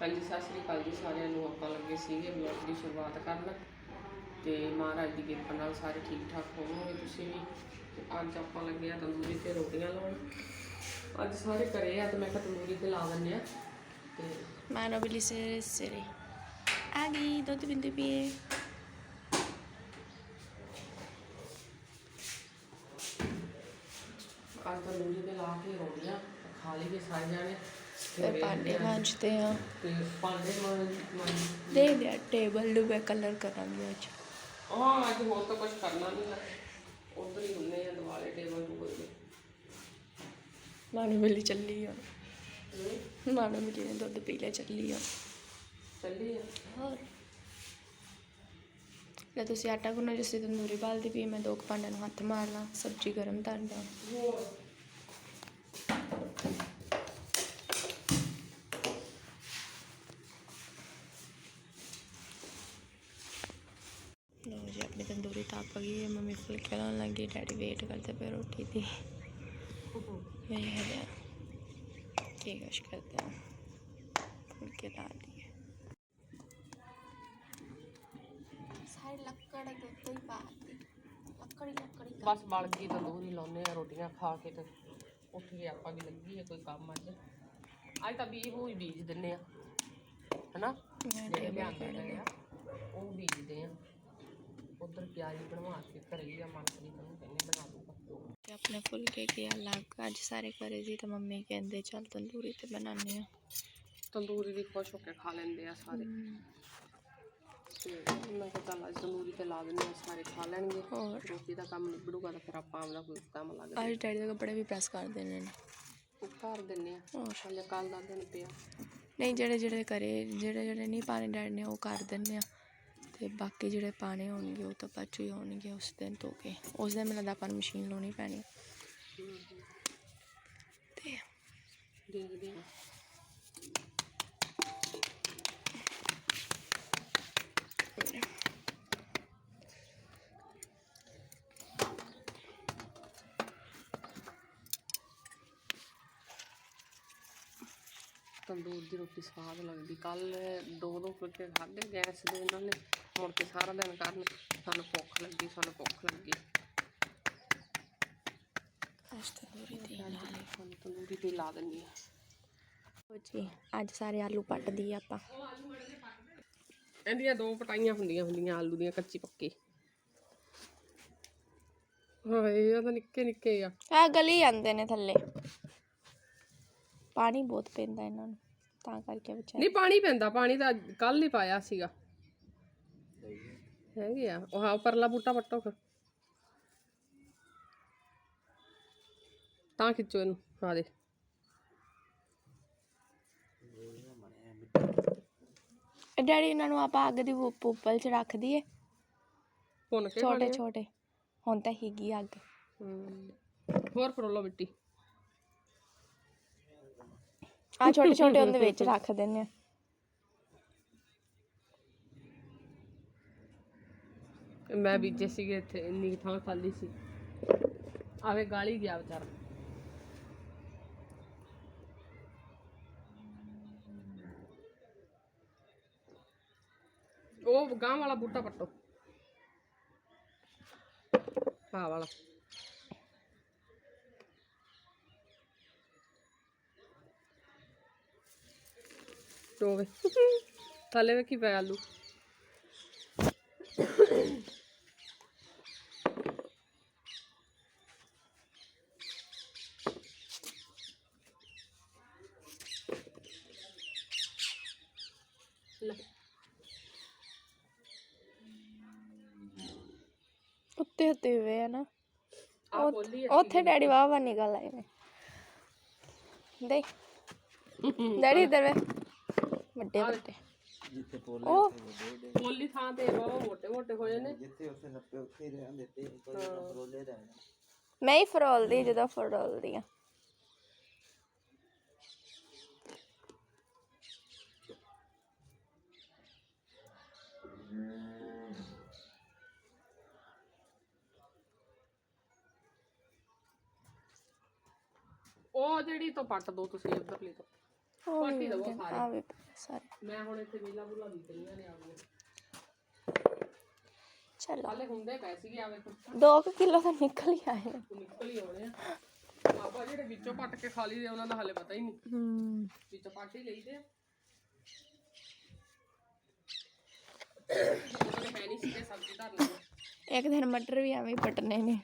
ਹਾਂਜੀ ਸਤਿ ਸ੍ਰੀ ਅਕਾਲ ਜੀ ਸਾਰਿਆਂ ਨੂੰ। ਆਪਾਂ ਲੱਗੇ ਸੀਗੇ ਵਲੌਗ ਦੀ ਸ਼ੁਰੂਆਤ ਕਰਨ ਤੇ ਮਹਾਰਾਜ ਦੀ ਕਿਰਪਾ ਨਾਲ ਸਾਰੇ ਠੀਕ ਠਾਕ ਹੋਵੋਗੇ ਤੁਸੀਂ ਵੀ। ਤੇ ਅੱਜ ਆਪਾਂ ਲੱਗੇ ਆ ਤੰਦੂਰੀ ਤੇ ਰੋਟੀਆਂ ਲਾਉਣ। ਅੱਜ ਸਾਰੇ ਘਰੇ ਆ ਤੇ ਮੈਂ ਕਿਹਾ ਤੰਦੂਰੀ ਤੇ ਲਾ ਦਿੰਦੇ ਆ ਤੇ Mano bilise sere. Agi, dove vende pie? ਅੱਜ ਤੰਦੂਰੀ ਤੇ ਲਾ ਕੇ ਰੋਟੀਆਂ ਖਾ ਲਈਏ ਸਾਰੇ ਜਾਣੇ। ਫਿਰ ਭਾਂਡੇ ਮਾਂਜਦੇ ਆ। ਤੇ ਭਾਂਡੇ ਮਾਂਜ ਦੇ ਦੇ ਟੇਬਲ ਨੂੰ ਮੈਂ ਕਲਰ ਕਰਾਂਗੀ ਅੱਜ। ਹਾਂ ਅੱਜ ਹੋਰ ਤਾਂ ਕੁਝ ਕਰਨਾ ਨਹੀਂ ਹੈ ਉਧਰ ਹੀ ਹੁੰਨੇ ਆ ਦਿਵਾਲੇ ਟੇਬਲ ਟੂਬਲ ਤੇ ਮਾਨੋ ਮਿਲੀ ਚੱਲੀ ਆ। ਮਾਨੋ ਮਿਲੀ ਨੇ ਦੁੱਧ ਪੀ ਲਿਆ ਚੱਲੀ ਆ। ਚੱਲੀ ਆ? ਹੋਰ? ਲੈ ਤੁਸੀਂ ਆਟਾ ਗੁੰਨੋ ਜਿਸੇ ਤੰਦੂਰੀ ਬਾਲਦੀ ਪਈ ਮੈਂ ਦੋ ਕੁ ਭਾਂਡਿਆਂ ਨੂੰ ਹੱਥ ਮਾਰ ਲਾਂ ਸਬਜ਼ੀ ਗਰਮ ਧਰ ਦਾਂ ਹੋਰ ਲੋ ਜੀ ਆਪਣੀ ਤੰਦੂਰੀ ਤਾਪ ਗਈ ਹੈ ਮੰਮੀ ਫੁਲਕੇ ਲਾਉਣ ਲੱਗੀ ਡੈਡੀ ਵੇਟ ਕਰਦੇ ਪਏ ਰੋਟੀ ਦੀ। ਮੈਂ ਹਲੇ ਕੀ ਕੁਛ ਕਰਦੇ ਹਾਂ ਫੁਲਕੇ ਲਾ ਲਈਏ। ਸਾਰੀ ਲੱਕੜ ਦੇ ਉੱਤੇ ਹੀ ਪਾ ਦਿੱਤੀ। ਲੱਕੜੀ ਲੱਕੜੀ ਬਸ ਬਲ ਗਈ ਤੰਦੂਰੀ ਲਾਉਨੇ ਆ ਰੋਟੀਆਂ ਖਾ ਕੇ ਤੇ ਉੱਠ ਗਏ ਆਪਾਂ ਵੀ ਲੱਗੀ ਆ ਕੋਈ ਕੰਮ ਅੱਜ। ਅੱਜ ਤਾਂ ਬੀਜ ਬੂਜ ਬੀਜ ਦਿੰਨੇ ਆ ਹਨਾ? ਮੈਂ ਜਿਹੜੇ ਲਿਆਂਦੇ ਨੇ ਆ ਉਹ ਬੀਜਦੇ ਆ ਉਧਰ ਪਿਆਜ਼ ਬਣਵਾ ਕੇ ਘਰੇ ਆ ਮਨਪ੍ਰੀਤ ਨੂੰ ਕਹਿੰਦੇ ਬਣਾ ਦੂਗਾ ਤੇ ਆਪਣੇ ਫੁਲਕੇ ਕੀ ਅਲੱਗ। ਅੱਜ ਸਾਰੇ ਕਰੇ ਸੀ ਤਾਂ ਮੰਮੀ ਕਹਿੰਦੇ ਚੱਲ ਤੰਦੂਰੀ ਤੇ ਬਣਾਉਂਦੇ ਆ। ਤੰਦੂਰੀ ਦੀ ਖੁਸ਼ ਹੋ ਕੇ ਖਾ ਲੈਂਦੇ ਆ ਸਾਰੇ। ਤੇ ਮੈਂ ਕਿਹਾ ਚੱਲ ਅੱਜ ਤੰਦੂਰੀ ਤੇ ਲਾ ਦਿੰਦੇ ਆ ਸਾਰੇ ਖਾ ਲੈਣਗੇ। ਹੋਰ? ਰੋਟੀ ਦਾ ਕੰਮ ਨਿਬੜੂਗਾ ਤਾਂ ਫਿਰ ਆਪਾਂ ਆਪਦਾ ਕੋਈ ਕੰਮ ਲੱਗ ਅੱਜ ਡੈਡੀ ਦੇ ਕੱਪੜੇ ਵੀ ਪ੍ਰੈਸ ਕਰ ਦੇਣੇ ਨੇ। ਉਹ ਘਰ ਦਿੰਨੇ ਆ। ਹੋਰ? ਹਾਲੇ ਕੱਲ ਦਾ ਦਿਨ ਪਿਆ। ਨਹੀਂ ਜਿਹੜੇ ਜਿਹੜੇ ਕਰੇ ਜਿਹੜੇ ਜਿਹੜੇ ਨਹੀਂ ਪਾਣੇ ਡੈਡ ਨੇ ਉਹ ਕਰ ਦਿੰਦੇ ਆ। ਤੇ ਬਾਕੀ ਜਿਹੜੇ ਪਾਣੇ ਹੋਣਗੇ ਉਹ ਤਾਂ ਬਾਅਦ ਹੀ ਹੋਣਗੇ ਉਸ ਦਿਨ ਧੋ ਕੇ। ਉਸ ਦਿਨ ਮੈਨੂੰ ਲੱਗਦਾ ਆਪਾਂ ਨੂੰ ਮਸ਼ੀਨ ਲਾਉਣੀ ਪੈਣੀ। ਤੇ ਦੇਖਦੇ ਆ ਤੰਦੂਰ ਦੀ ਰੋਟੀ ਸਵਾਦ ਲੱਗਦੀ। ਕੱਲ ਦੋ ਦੋ ਫੁਲਕੇ ਖਾਧੇ ਗੈਸ ਦੇ ਇਹਨਾਂ ਨੇ ਮੁੜ ਕੇ ਸਾਰਾ ਦਿਨ ਕਰਨ ਸਾਨੂੰ ਭੁੱਖ ਲੱਗੀ ਸਾਨੂੰ ਭੁੱਖ ਲੱਗੀ। ਅੱਜ ਤੰਦੂਰੀ ਦੀ ਸਾਨੂੰ ਤੰਦੂਰੀ ਤੇ ਲਾ ਦਿੰਦੀ ਆ ਲਓ ਜੀ ਅੱਜ ਸਾਰੇ ਆਲੂ ਪੱਟਦੀ ਆ ਆਪਾਂ। ਇਹਦੀਆਂ ਦੋ ਪਟਾਈਆਂ ਹੁੰਦੀਆਂ ਹੁੰਦੀਆਂ ਆਲੂ ਦੀਆਂ ਕੱਚੀ ਪੱਕੀ। ਹਾਏ ਇਹ ਤਾਂ ਨਿੱਕੇ ਨਿੱਕੇ ਆ। ਆ ਗਲੀ ਜਾਂਦੇ ਨੇ ਥੱਲੇ। ਪਾਣੀ ਬਹੁਤ ਪੈਂਦਾ ਇਹਨਾਂ ਨੂੰ ਤਾਂ ਕਰਕੇ ਵਿਚਾਰੇ। ਨਹੀਂ ਪਾਣੀ ਪੈਂਦਾ ਪਾਣੀ ਤਾਂ ਕੱਲ ਹੀ ਪਾਇਆ ਸੀਗਾ। ਹੈਗੇ ਆ ਉਹ ਹਾਂ ਪਰਲਾ ਬੂਟਾ ਪੱਟੋ ਫਿਰ। ਤਾਂ ਖਿੱਚੋ ਇਹਨੂੰ ਆ ਦੇ ਡੈਡੀ ਇਹਨਾਂ ਨੂੰ ਆਪਾਂ ਅੱਗ ਦੀ ਉੱਪਲ 'ਚ ਰੱਖ ਦਈਏ। ਭੁੰਨ ਕੇ ਛੋਟੇ ਛੋਟੇ ਹੁਣ ਤਾਂ ਹੀਗੀ ਅੱਗ। ਹਮ, ਹੋਰ ਪਰੋਲੋ ਮਿੱਟੀ। ਆ ਛੋਟੇ ਛੋਟੇ ਉਹਦੇ ਵਿੱਚ ਰੱਖ ਦਿੰਨੇ ਆ ਮੈਂ ਬੀਜੇ ਸੀਗੇ ਇੱਥੇ, ਇੰਨੀ ਕੁ ਥਾਂ ਖਾਲੀ ਸੀ। ਆਵੇ ਗਾਲੀ ਗਿਆ ਵਿਚਾਰਾ। ਉਹ ਗਾਂ ਵਾਲਾ ਬੂਟਾ ਪੱਟੋ। ਹਾਂ ਵਾਲਾ। ਟੋਵੇ ਥੱਲੇ ਵੇਖੀ ਪਿਆ ਆਲੂ ਲੈ ਉੱਤੇ ਉੱਤੇ ਹੋਏ ਆ ਨਾ ਆ ਬੋਲੀ ਉੱਥੇ ਡੈਡੀ ਵਾਹ ਵਾਹ ਨਿਕਲ ਆਏ ਨੇ ਦੇ ਡੈਡੀ ਇਧਰ ਵੇ ਵੱਡੇ ਵੱਡੇ। ਉਹ ਬੋਲੀ ਥਾਂ ਤੇ ਬਹੁਤ ਮੋਟੇ ਮੋਟੇ ਹੋ ਜਾਂਦੇ ਮੈਂ ਹੀ ਫਰੋਲਦੀ ਜਦੋਂ ਫਰੋਲਦੀ ਆ ਉਹ ਜਿਹੜੀ ਤੋਂ ਪੱਟ ਦੋ ਤੁਸੀਂ ਉਧਰਲੀ ਤੋਂ। ਉਹ ਪਾਟੀ ਵੀ ਦਵੋ ਵਧੀਆ। ਸਾਰੇ। ਆ ਵੀ ਪਏ ਸਾਰੇ। ਮੈਂ ਹੁਣ ਇੱਥੇ ਵੇਲਾ ਬੁਲਾ ਦਿੱਤੀਆਂ ਨੇ ਆਪਣੀਆਂ ਚਲੋ ਹਾਲੇ ਹੁੰਦੇ ਪਏ ਸੀਗੇ ਆ ਵੇਖੋ। 2 ਕਿਲੋ ਤਾਂ ਨਿਕਲ ਹੀ ਆਏ ਆ। ਨਿਕਲ ਹੀ ਆਉਣੇ ਆ। ਆਪਾਂ ਜਿਹੜੇ ਵਿੱਚੋਂ ਪੱਟ ਕੇ ਖਾ ਲਈਦੇ ਉਹਨਾਂ ਦਾ ਹਾਲੇ ਪਤਾ ਹੀ ਨਹੀਂ। ਹੂੰ। ਵਿੱਚੋਂ ਪੱਟ ਹੀ ਲਈਦੇ ਆ। ਉਹਨੇ ਹੈ ਨਹੀਂ ਸੀਗੇ ਸਬਜ਼ੀ ਧਰ ਲਈ ਇੱਕ ਦਿਨ ਮਟਰ ਵੀ ਐਵੇਂ ਹੀ ਪਟਨੇ ਨੇ।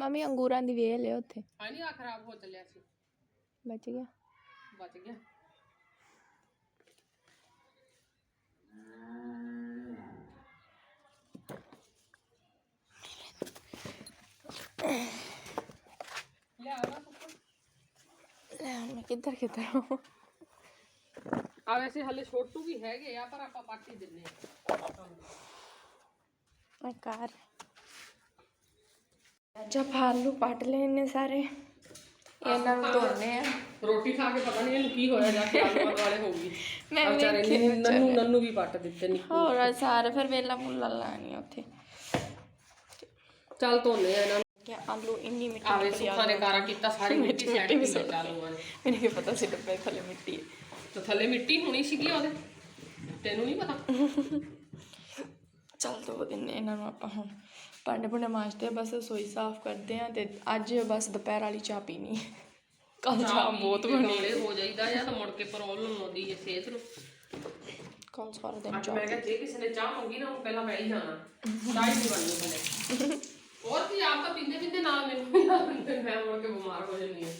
ਮੰਮੀ ਅੰਗੂਰਾਂ ਦੀ ਵੇਲ ਲਿਓ ਉੱਥੇ ਆ ਨਹੀਂ ਆ ਖਰਾਬ ਹੋ ਚੱਲਿਆ ਸੀ ਬਚ ਗਿਆ ਬਚ ਗਿਆ ਲਿਆ ਵਾ ਸੁੱਕਾ ਲੈ ਹੁਣ ਮੈਂ ਕਿੱਧਰ ਕਿੱਧਰ ਹਾਂ ਆ ਵੈਸੇ ਹਲੇ ਛੋਟੂ ਵੀ ਹੈਗੇ ਆ ਪਰ ਆਪਾਂ ਪੱਟ ਹੀ ਦਿੰਨੇ ਆ ਮੈਂ ਕਾਰ ਜਬ ਆਲੂ ਪਟ ਲਏ ਨੇ ਸਾਰੇ। ਇਹਨਾਂ ਨੂੰ ਧੋਣੇ ਆ। ਰੋਟੀ ਖਾ ਕੇ ਪਤਾ ਨਹੀਂ ਇਹਨੂੰ ਕੀ ਹੋਇਆ ਜਾ ਕੇ ਆਲੂ ਵਾਲੇ ਹੋ ਗਈ ਮੈਂ ਵਿਚਾਰੇ ਨੇ ਨੰਨੂ ਨੰਨੂ ਵੀ ਪੱਟ ਦਿੱਤੇ ਨਹੀਂ ਹੋਰ ਸਾਰੇ ਫਿਰ ਵੇਲਾ ਮੁੱਲਾ ਲਾਣੀ ਉੱਥੇ। ਚੱਲ ਧੋਨੇ ਆ ਇਹਨਾਂ ਨੂੰ। ਕਿ ਆਲੂ ਇੰਨੀ ਮਿੱਟੀ ਆਵੇ ਸੁੱਖਾ ਨੇ ਕਾਰਾ ਕੀਤਾ ਸਾਰੀ ਮਿੱਟੀ ਸੈੱਟ ਵੀ ਸੁੱਟ ਆਲੂਆਂ ਨੇ ਮੈਨੂੰ ਕੀ ਪਤਾ ਸੀ ਡੱਬੇ ਥੱਲੇ ਮਿੱਟੀ ਹੈ। ਤੇ ਥੱਲੇ ਮਿੱਟੀ ਹੋਣੀ ਸੀਗੀ ਉਹਦੇ। ਤੈਨੂੰ ਨਹੀਂ ਪਤਾ? ਚੱਲ ਦੋ ਦਿਨ ਇਹਨਾਂ ਨੂੰ ਆਪਾਂ ਹੁਣ। ਭਾਂਡੇ ਭੁੰਡੇ ਮਾਂਜਦੇ ਬਸ ਰਸੋਈ ਸਾਫ਼ ਕਰਦੇ ਆ ਤੇ ਅੱਜ ਬਸ ਦੁਪਹਿਰ ਵਾਲੀ ਚਾਹ ਪੀਣੀ ਕੱਲ ਚਾਹ ਬਹੁਤ ਬਣੀ ਬਣੇ ਹੋ ਜਾਈਦਾ ਜਾਂ ਤਾਂ ਮੁੜ ਕੇ ਪ੍ਰੋਬਲਮ ਆਉਂਦੀ ਹੈ ਸਿਹਤ ਨੂੰ। ਕੱਲ ਸਾਰਾ ਦਿਨ ਅੱਜ ਮੈਂ ਕਿਹਾ ਜੇ ਕਿਸੇ ਨੇ ਚਾਹ ਮੰਗੀ ਨਾ ਉਹ ਪਹਿਲਾਂ ਮੈਂ ਹੀ ਜਾਣਾ। ਚਾਹ ਹੀ ਨਹੀਂ ਬਣਨੀ ਪਹਿਲੇ ਹੋਰ ਕੀ ਆਪ ਤਾਂ ਪੀਂਦੇ ਪੀਂਦੇ ਨਾਲ ਮੈਨੂੰ ਨਾਲ ਪੀਂਦੇ, ਮੈਂ ਮੁੜ ਕੇ ਬਿਮਾਰ ਹੋ ਜਾਂਦੀ ਹਾਂ।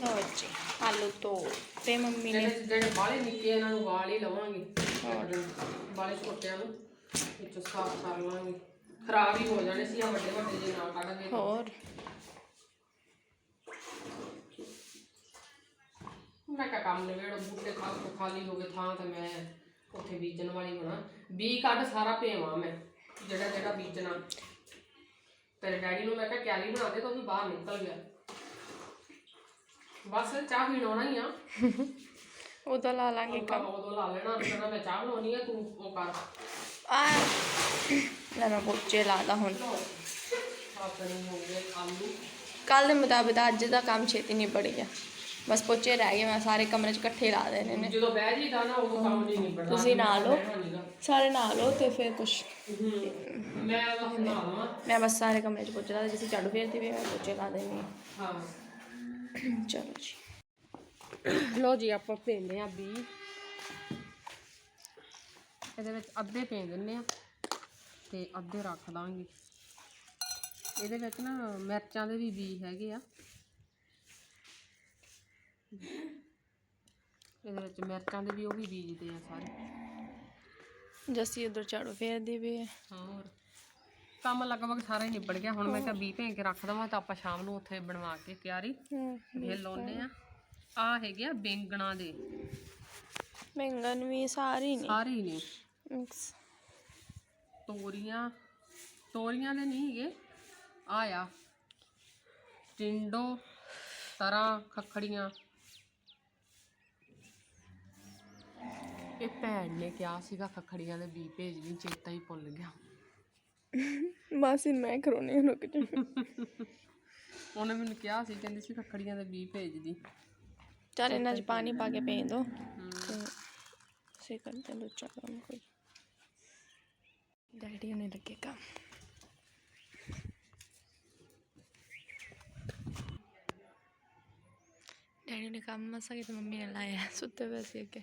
ਲਓ ਜੀ ਆਲੂ ਤੋਂ ਤੇ ਮੰਮੀ ਨੇ ਜਿਹੜੇ ਜਿਹੜੇ ਬਾਲੇ ਨਿੱਕੇ ਇਹਨਾਂ ਨੂੰ ਵਾਲ ਹੀ ਲਵਾਂਗੇ। ਬਾਲੇ ਛੋਟਿਆਂ ਨੂੰ ਵਿੱਚੋਂ ਸਾਫ਼ ਕਰ ਲਵਾਂਗੇ। ਖਰਾਬ ਹੀ ਹੋ ਜਾਣੇ ਸੀ ਆ ਵੱਡੇ ਵੱਡੇ ਜੇ ਨਾ ਕੱਢਾਂਗੇ ਹੋਰ? ਮੈਂ ਕਿਹਾ ਕੰਮ ਨਿਬੇੜੋ ਬੂਟੇ ਖਾ ਖਾਲੀ ਹੋ ਗਏ ਥਾਂ ਤੇ ਮੈਂ ਉੱਥੇ ਬੀਜਣ ਵਾਲੀ ਹੋਣਾ। ਬੀ ਕੱਢ ਸਾਰਾ ਭੇਵਾਂ ਮੈਂ ਜਿਹੜਾ ਜਿਹੜਾ ਬੀਜਣਾ। ਤੇਰੇ ਡੈਡੀ ਨੂੰ ਮੈਂ ਕਿਹਾ ਕਿਆਰੀ ਬਣਾ ਦੇ ਤਾਂ ਉਹ ਵੀ ਬਾਹਰ ਨਿਕਲ ਗਿਆ। ਬਸ ਚਾਹ ਪੀਣ ਆਉਣਾ ਹੀ ਆ। ਉਦੋਂ ਲਾ ਲਾਂਗੇ ਕੰਮ। ਉਦੋਂ ਲਾ ਲੈਣਾ ਕਹਿੰਦਾ ਮੈਂ ਚਾਹ ਬਣਾਉਣੀ ਆ ਤੂੰ ਉਹ ਕਰ। ਆ ਲੈ ਮੈਂ ਪੋਚੇ ਲਾਦਾ ਹੁਣ। ਹੋ ਕੱਲ ਦੇ ਮੁਤਾਬਿਕ ਅੱਜ ਦਾ ਕੰਮ ਛੇਤੀ ਨਿਬੜ ਗਿਆ। ਬਸ ਪੋਚੇ ਰਹਿ ਗਏ ਮੈਂ ਸਾਰੇ ਕਮਰੇ 'ਚ ਇਕੱਠੇ ਲਾ ਦੇਣੇ ਨੇ। ਜਦੋਂ ਬਹਿ ਜੀਦਾ ਨਾ ਉਦੋਂ ਕੰਮ ਨਹੀਂ ਨਿਬੜਦਾ। ਤੁਸੀਂ ਨਾਲ ਨੀਗਾ। ਸਾਰੇ ਨਾਲ ਲਓ ਤੇ ਫਿਰ ਕੁਛ। ਹੂੰ। ਮੈਂ ਬਸ ਨਾਵਾਂ ਮੈਂ ਬਸ ਸਾਰੇ ਕਮਰੇ 'ਚ ਪੋਚੇ ਲਾ ਦੇ ਜਿਸੇ ਝਾੜੂ ਫੇਰਦੀ ਵੀ ਮੈਂ ਪੋਚੇ ਲਾ ਦੇਣੀ ਹਾਂ। ਚਲੋ ਜੀ। ਲੋ ਜੀ ਆਪਾਂ ਭੇਂਦੇ ਆ ਬੀ। ਇਹਦੇ ਵਿੱਚ ਅੱਧੇ ਭੇਂ ਦਿੰਨੇ ਆ। ਤੇ ਅੱਧੇ ਰੱਖ ਦਾਂਗੇ ਇਹਦੇ ਵਿੱਚ ਨਾ ਮਿਰਚਾਂ ਦੇ ਵੀ ਬੀ ਹੈਗੇ ਆ। ਇਹਦੇ ਵਿੱਚ ਮਿਰਚਾਂ ਦੇ ਵੀ ਉਹ ਵੀ ਬੀਜਦੇ ਆ ਸਾਰੇ। ਜੱਸੀ ਉਧਰ ਝਾੜੂ ਫੇਰਦੀ ਵੀ ਹੈ ਹੋਰ। ਕੰਮ ਲਗਭਗ ਸਾਰਾ ਹੀ ਨਿਬੜ ਗਿਆ। ਹੁਣ ਮੈਂ ਕਿਹਾ ਬੀ ਭੇਂ ਕੇ ਰੱਖ ਦਵਾਂ ਤਾਂ ਆਪਾਂ ਸ਼ਾਮ ਨੂੰ ਉੱਥੇ ਬਣਵਾ ਕੇ ਕਿਆਰੀ ਹੂੰ ਫੇਰ ਲਾਉਨੇ ਆ। ਆ ਹੈਗੇ ਆ ਬੈਂਗਣਾ ਦੇ। ਬੈਂਗਨ ਵੀ ਸਾਰੇ ਨੇ। ਸਾਰੇ ਨੇ। ਮਿਕਸ ਤੋਰੀਆਂ ਤੋਰੀਆਂ ਦੇ ਨਹੀਂ ਹੈਗੇ। ਆ ਆ ਟਿੰਡੋ ਤਰਾਂ ਖੱਖੜੀਆਂ। ਇਹ ਭੈਣ ਨੇ ਕਿਹਾ ਸੀਗਾ ਖੱਖੜੀਆਂ ਦੇ ਬੀ ਭੇਜ ਦੀ ਚੇਤਾ ਹੀ ਭੁੱਲ ਗਿਆ। ਬਸ ਹੀ ਮੈਂ ਕਰੋਨੇ ਰੁਕ ਜਾ। ਉਹਨੇ ਮੈਨੂੰ ਕਿਹਾ ਸੀ ਕਹਿੰਦੀ ਸੀ ਖੱਖੜੀਆਂ ਦੇ ਬੀ ਭੇਜ ਦੀ। ਚੱਲ ਇਹਨਾਂ 'ਚ ਪਾਣੀ ਪਾ ਕੇ ਭੇਜ ਦੋ। ਤੇ ਸੇ ਕਰਦੇ ਦੋ ਚਾਰ ਕੰਮ ਕੋਈ। ਡੈਡੀ ਉਹਨੇ ਲੱਗੇ ਕੰਮ। ਡੈਡੀ ਨੇ ਕੰਮ ਮਸਾ ਕਿ ਮੰਮੀ ਨੇ ਲਾਇਆ, ਸੁੱਤੇ ਪਏ ਸੀ ਅੱਗੇ।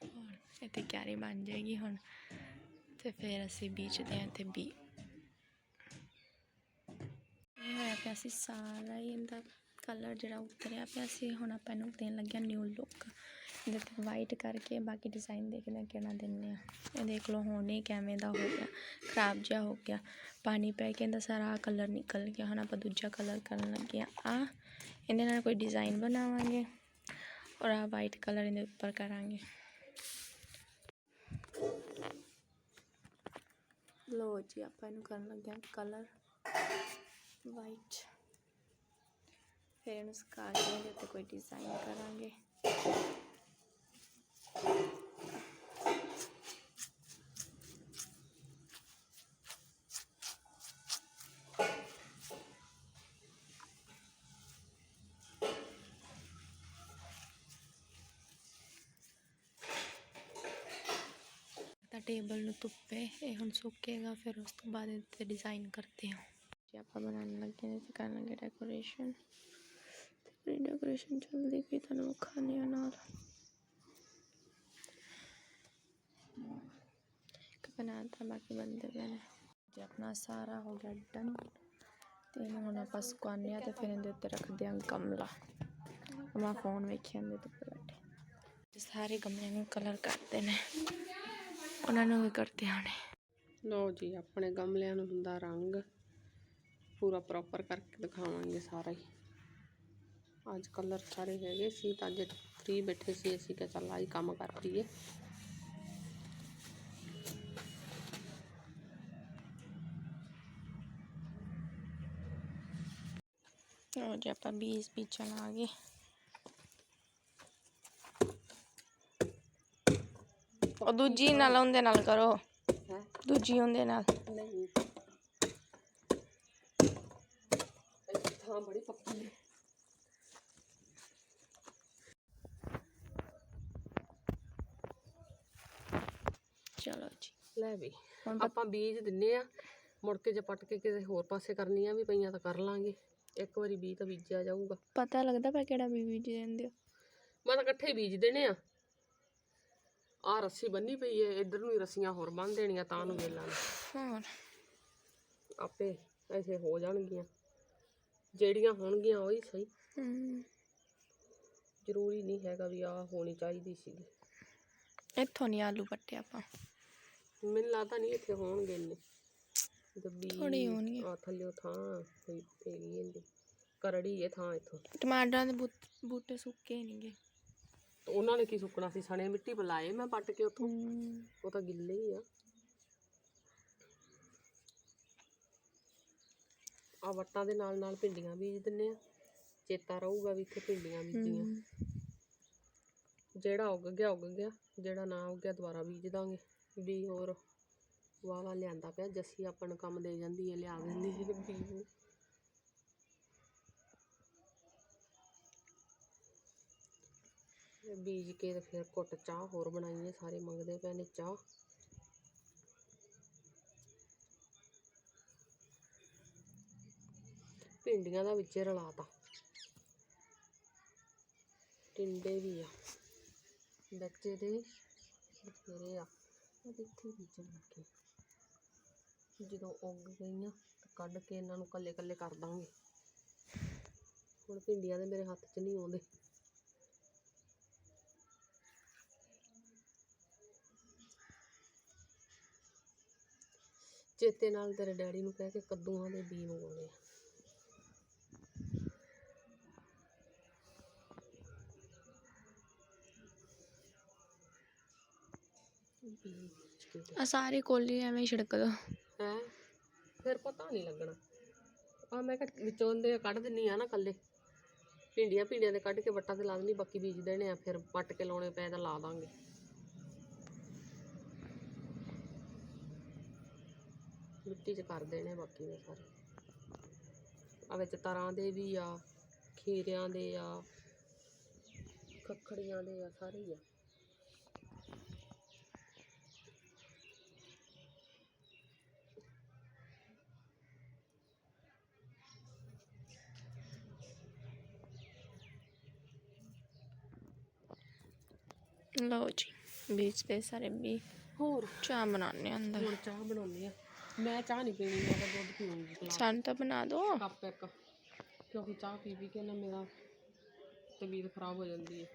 ਹੋਰ, ਇੱਥੇ ਕਿਆਰੀ ਬਣ ਜਾਏਗੀ ਹੁਣ। ਤੇ ਫਿਰ ਅਸੀਂ ਬੀਜਦੇ ਹਾਂ ਤੇ ਬੀ ਇਹ ਹੋਇਆ ਪਿਆ ਸੀ ਸਾਰਾ ਹੀ ਇਹਦਾ ਕਲਰ ਜਿਹੜਾ ਉਤਰਿਆ ਪਿਆ ਸੀ, ਹੁਣ ਆਪਾਂ ਇਹਨੂੰ ਦੇਣ ਲੱਗਿਆ ਨਿਊ ਲੁੱਕ ਇਹਦੇ ਤੇ ਵਾਈਟ ਕਰਕੇ ਬਾਕੀ ਡਿਜ਼ਾਈਨ ਦੇਖਦੇ ਹਾਂ ਕਿਹੜਾ ਦਿੰਦੇ ਆ ਇਹ ਦੇਖ ਲਓ ਹੁਣ ਇਹ ਕਿਵੇਂ ਦਾ ਹੋ ਗਿਆ, ਖਰਾਬ ਜਿਹਾ ਹੋ ਗਿਆ। ਪਾਣੀ ਪੈ ਕੇ ਇਹਦਾ ਸਾਰਾ ਕਲਰ ਨਿਕਲ ਗਿਆ, ਹੁਣ ਆਪਾਂ ਦੂਜਾ ਕਲਰ ਕਰਨ ਲੱਗੇ ਆ ਆ ਇਹਦੇ ਨਾਲ ਕੋਈ ਡਿਜ਼ਾਈਨ ਬਣਾਵਾਂਗੇ ਔਰ ਆ ਵਾਈਟ ਕਲਰ ਇਹਦੇ ਉੱਪਰ ਕਰਾਂਗੇ। ਲੋ ਜੀ, ਆਪਾਂ ਇਹਨੂੰ ਕਰਨ ਲੱਗੇ ਆ ਕਲਰ ਵਾਈਟ ਫਿਰ ਇਹਨੂੰ ਸੁਕਾ ਕੇ ਇਹਦੇ ਉੱਤੇ ਕੋਈ ਡਿਜ਼ਾਈਨ ਕਰਾਂਗੇ। ਤਾਂ ਟੇਬਲ ਨੂੰ ਧੁੱਪੇ, ਇਹ ਹੁਣ ਸੁੱਕੇਗਾ, ਫਿਰ ਉਸ ਤੋਂ ਬਾਅਦ ਇਹਦੇ ਤੇ ਡਿਜ਼ਾਈਨ ਕਰਦੇ ਹਾਂ। ਜੇ ਆਪਾਂ ਬਣਾਉਣ ਲੱਗੇ ਹਾਂ ਤੇ ਕਰਨ ਡੈਕੋਰੇਸ਼ਨ ਤੇ ਡੈਕੋਰੇਸ਼ਨ ਜਲਦੀ ਵੀ ਤੁਹਾਨੂੰ ਖਾਣੇ ਨਾਲ। ਇੱਕ ਬਣਾਤਾ ਬਾਕੀ ਬੰਦੇ ਪਏ ਨੇ। ਆਪਣਾ ਸਾਰਾ ਹੋ ਗਿਆ ਡਨ ਤੇ ਇਹਨੂੰ ਹੁਣ ਆਪਾਂ ਸੁਕਾਉਂਦੇ ਹਾਂ ਤੇ ਫਿਰ ਇਹਦੇ ਉੱਤੇ ਰੱਖਦੇ ਹਾਂ ਗਮਲਾ। ਮੈਂ ਫੋਨ ਵੇਖੀ ਜਾਂਦੇ ਤੇ ਬੈਠੇ। ਤੇ ਸਾਰੇ ਗਮਲਿਆਂ ਨੂੰ ਕਲਰ ਕਰਦੇ ਨੇ। ਉਹਨਾਂ ਨੂੰ ਵੀ ਕਰਦੇ ਆਣੇ ਲਓ ਜੀ, ਆਪਣੇ ਗਮਲਿਆਂ ਨੂੰ ਹੁੰਦਾ ਰੰਗ। ਪੂਰਾ ਪ੍ਰੋਪਰ ਕਰਕੇ ਦਿਖਾਵਾਂਗੇ ਸਾਰਾ ਹੀ। ਅੱਜ ਕਲਰ ਸਾਰੇ ਹੈਗੇ ਸੀ ਤਾਂ ਅੱਜ ਫ੍ਰੀ ਬੈਠੇ ਸੀ, ਅਸੀਂ ਕਿ ਚੱਲ ਆਹੀ ਕੰਮ ਕਰ ਲਈਏ। ਜੇ ਆਪਾਂ ਬੀਜ ਵੀ ਚਲਾਂਗੇ ਉਹ ਦੂਜੀ ਨਾਲ ਉਹਦੇ ਨਾਲ ਕਰੋ। ਦੂਜੀ ਉਹਦੇ ਨਾਲ। ਨਹੀਂ। ਥਾਂ ਬੜੀ ਪੱਕੀ ਹੈ। ਚਲੋ ਜੀ। ਲੈ ਵੀ ਹੁਣ ਆਪਾਂ ਬੀਜ ਦਿੰਨੇ ਆ। ਮੁੜ ਕੇ ਜੇ ਪੱਟ ਕੇ ਕਿਸੇ ਹੋਰ ਪਾਸੇ ਕਰਨੀਆਂ ਵੀ ਪਈਆਂ ਤਾਂ ਕਰ ਲਾਂਗੇ। ਇੱਕ ਵਾਰੀ ਬੀਜ ਤਾਂ ਬੀਜਿਆ ਜਾਊਗਾ। ਪਤਾ ਲੱਗਦਾ ਪਿਆ ਕਿਹੜਾ ਬੀਜ ਬੀਜ ਦਿੰਦੇ ਹੋ ਮੈਂ ਤਾਂ ਇਕੱਠੇ ਹੀ ਬੀਜ ਦੇਣੇ ਆ। ਆ ਰੱਸੀ ਬੰਨੀ ਪਈ ਏ ਇੱਧਰ ਨੂੰ ਹੀ ਰੱਸੀਆਂ ਹੋਰ ਬੰਨ ਦੇਣੀਆਂ ਤਾਂ ਨੂੰ ਵੇਲਾਂ ਨੂੰ। ਹੋਰ। ਆਪੇ ਐਸੇ ਹੋ ਜਾਣਗੀਆਂ। ਜਿਹੜੀਆਂ ਹੋਣਗੀਆਂ ਉਹ ਸਹੀ। ਹਮ, ਜ਼ਰੂਰੀ ਨਹੀਂ ਹੈਗਾ ਵੀ ਆ ਹੋਣੀ ਚਾਹੀਦੀ ਸੀਗੀ। ਇੱਥੋਂ ਨਹੀਂ ਆਲੂ ਪੱਟੇ ਆਪਾਂ। ਮੈਨੂੰ ਲੱਗਦਾ ਨਹੀਂ ਇੱਥੇ ਹੋਣਗੇ ਇੰਨੇ। ਥੋੜ੍ਹੇ ਹੋਣਗੇ। ਆ ਥੱਲੇ ਥਾਂ ਹੋਈ ਪਈ ਇਹਦੀ ਕਰੜੀ ਇਹ ਥਾਂ ਇੱਥੋਂ। ਟਮਾਟਰਾਂ ਦੇ ਬੂਟ- ਬੂਟੇ ਸੁੱਕੇ ਨਹੀਂਗੇ ਤੇ ਉਹਨਾਂ ਨੇ ਕੀ ਸੁੱਕਣਾ ਸੀ? ਸਣੇ ਮਿੱਟੀ ਬੁਲਾਏ ਮੈਂ ਪੱਟ ਕੇ ਉੱਥੋਂ। ਉਹ ਤਾਂ ਗਿੱਲੇ ਹੀ ਆ। ਆ ਵੱਟਾਂ ਦੇ ਨਾਲ ਨਾਲ ਭਿੰਡੀਆਂ ਬੀਜ ਦਿੰਨੇ ਆ। ਚੇਤਾ ਰਹੂਗਾ ਵੀ ਇੱਥੇ ਭਿੰਡੀਆਂ ਬੀਜੀਆਂ। ਜਿਹੜਾ ਉੱਗ ਗਿਆ ਉੱਗ ਗਿਆ। ਜਿਹੜਾ ਨਾ ਉੱਗਿਆ ਦੁਬਾਰਾ ਬੀਜ ਦਾਂਗੇ। ਵੀ ਹੋਰ ਵਾਵਾ ਲਿਆਂਦਾ ਪਿਆ, ਜੱਸੀ ਆਪਾਂ ਨੂੰ ਕੰਮ ਦੇ ਜਾਂਦੀ ਹੈ, ਲਿਆ ਦਿੰਦੀ ਹੈ ਬੀਜ ਬੀਜ ਕੇ ਤੇ ਫਿਰ ਘੁੱਟ ਚਾਹ ਹੋਰ ਬਣਾਈਏ ਸਾਰੇ ਮੰਗਦੇ ਪਏ ਨੇ ਚਾਹ। ਭਿੰਡੀਆਂ ਦਾ ਵਿੱਚ ਰਲਾਤਾ ਟਿੰਡੇ ਵੀ ਆ। ਬੱਚੇ ਦੇ ਬਥੇਰੇ ਆ। ਉਹ ਇੱਥੇ ਬੀਜਣ ਲੱਗੇ? ਜਦੋਂ ਉੱਗ ਗਈਆਂ ਤਾਂ ਕੱਢ ਕੇ ਇਹਨਾਂ ਨੂੰ ਕੱਲੇ ਕੱਲੇ ਕਰ ਦਾਂਗੇ। ਹੁਣ ਭਿੰਡੀਆਂ ਦੇ ਮੇਰੇ ਹੱਥ 'ਚ ਨਹੀਂ ਆਉਂਦੇ। ਚੇਤੇ ਨਾਲ ਤੇਰੇ ਡੈਡੀ ਨੂੰ ਕਹਿ ਕੇ ਕੱਦੂਆਂ ਦੇ ਬੀਜ ਮੰਗਾਉਣੇ ਆ। ਆ ਸਾਰੇ ਕੋਲੇ ਐਵੇਂ ਹੀ ਛਿੜਕ ਦੋ। ਨਹੀਂ ਲੱਗਣਾ। ਆ ਮੈਂ ਕਿਹਾ ਵਿੱਚੋਂ ਦੇ ਕੱਢ ਦਿੰਨੀ ਆ ਨਾ ਕੱਲੇ ਭਿੰਡੀਆਂ ਭਿੰਡੀਆਂ ਦੇ ਕੱਢ ਕੇ ਵੱਟਾਂ ਤੇ ਲਾ ਦਿੰਨੀ, ਬਾਕੀ ਬੀਜ ਦੇਣੇ ਆ, ਫਿਰ ਪੱਟ ਕੇ ਲਾਉਣੇ ਪਏ ਤਾਂ ਲਾ ਦਾਂਗੇ। ਮਿੱਟੀ 'ਚ ਕਰ ਦੇਣੇ ਬਾਕੀ ਦੇ ਸਾਰੇ। ਆ ਵਿੱਚ ਤਰਾਂ ਦੇ ਵੀ ਆ, ਖੀਰਿਆਂ ਦੇ ਆ ਖੱਖੜੀਆਂ ਦੇ ਆ, ਸਾਰੇ ਹੀ ਆ। ਲਓ ਜੀ। ਬੀਜ ਦੇ ਸਾਰੇ ਵੀ। ਹੋਰ ਚਾਹ ਬਣਾਉਣੇ ਅੰਦਰ। ਹੁਣ ਚਾਹ ਬਣਾਉਣੀ ਆ। ਮੈਂ ਚਾਹ ਨਹੀਂ ਪੀਣੀ ਮੈਂ ਤਾਂ ਦੁੱਧ ਗਲਾਸ ਸਾਨੂੰ ਤਾਂ ਬਣਾ ਦੋ। ਕੱਪ ਇੱਕ। ਕਿਉਂਕਿ ਚਾਹ ਪੀ ਪੀ ਕੇ ਨਾ ਮੇਰਾ ਤਬੀਅਤ ਖਰਾਬ ਹੋ ਜਾਂਦੀ ਹੈ।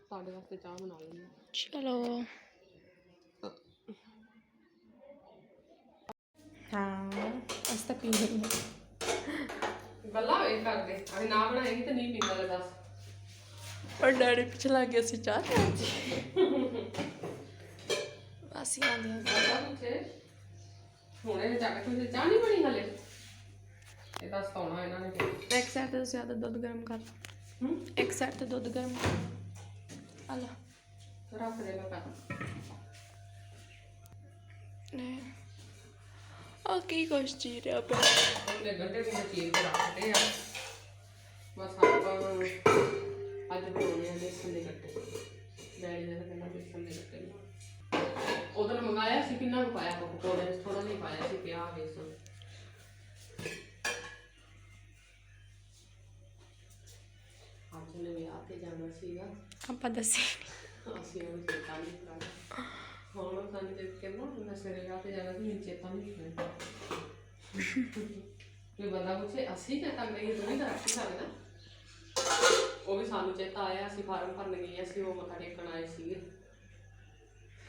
ਤੁਹਾਡੇ ਵਾਸਤੇ ਚਾਹ ਬਣਾ ਲੈਂਦੀ ਚਲੋ। ਹਾਂ ਅਸ ਤਾਂ ਪੀ ਲਈ ਗੱਲਾਂ ਵੇ ਕਰਦੇ। ਅਸੀਂ ਨਾ ਬਣਾਏਗੀ ਤੇ ਨਹੀਂ ਪੀਂਦਾ ਲੈ ਦੱਸ। ਪਰ ਡੈਡੀ ਪਿੱਛੇ ਲੱਗ ਗਿਆ ਸੀ ਚਾਹ ਅਸੀਂ ਆਂਦੇ ਹਾਂ ਪੁੱਛੇ ਹੁਣੇ ਜਾ ਕੇ ਤੁਸੀਂ ਚਾਹ ਨਹੀਂ ਬਣੀ ਹਲੇ। ਇਹ ਤਾਂ ਸਤਾਉਣਾ ਇਹਨਾਂ ਨੇ। ਇੱਕ ਸਾਈਡ ਤੇ ਜ਼ਿਆਦਾ ਦੁੱਧ ਗਰਮ ਕਰ। ਹੂੰ? ਇੱਕ ਸਾਈਡ ਤੇ ਦੁੱਧ ਗਰਮ ਕਰ। ਆ ਲੈ। ਰੱਖ ਦੇ ਮੈਂ ਕਰ ਨਹੀਂ ਆ ਕੀ ਕੁਛ ਚੀ ਰਿਹਾ ਪਿਆ। ਉਹਨੇ ਗੰਡੇ ਗੁੰਡੇ ਚੀਰ ਕੇ ਰੱਖਦੇ ਆ। ਬਸ ਆਪਾਂ ਅੱਜ ਬਣਾਉਣੇ ਆ ਬੇਸਨ ਦੇ ਗੱਟੇ ਡੈਡੀ ਨੇ ਤਾਂ ਕਹਿੰਦਾ ਬੇਸਨ ਦੇ ਗੱਟੇ ਬਣਾਉਣੇ। ਉਦੋਂ ਮੰਗਾਇਆ ਸੀ ਕਿੰਨਾ ਕੁ ਪਾਇਆ ਆਪਾਂ ਪਕੌੜੇ ਵਿੱਚ? ਥੋੜਾ ਨਹੀਂ ਪਾਇਆ ਸੀ ਪਿਆ ਬੇਸਨ। ਅੱਜ ਨੇ ਵਿਆਹ ਤੇ ਜਾਣਾ ਸੀਗਾ। ਆਪਾਂ ਦੱਸੀ ਅਸੀਂ ਉਹਨੂੰ ਚੇਤਾ ਨਹੀਂ ਕਰਾਂਗੇ ਹੁਣ ਸਾਨੂੰ ਦੇਖ ਕੇ ਨਾ ਮੈਂ ਸਵੇਰੇ ਜਾ ਕੇ ਜਾਣਾ ਸੀ ਮੈਨੂੰ ਚੇਤਾ ਨਹੀਂ ਕਰਾਂਗੇ ਕੋਈ ਬੰਦਾ ਪੁੱਛੇ ਅਸੀਂ ਚੇਤਾ ਕਰੀਏ ਤੂੰ ਨਹੀਂ ਕਰ ਸਕਦਾ ਉਹ ਵੀ ਸਾਨੂੰ ਚੇਤਾ ਆਇਆ ਅਸੀਂ ਫਾਰਮ ਭਰਨ ਗਏ ਸੀ ਉਹ ਮੱਥਾ ਟੇਕਣ ਆਏ ਸੀਗੇ।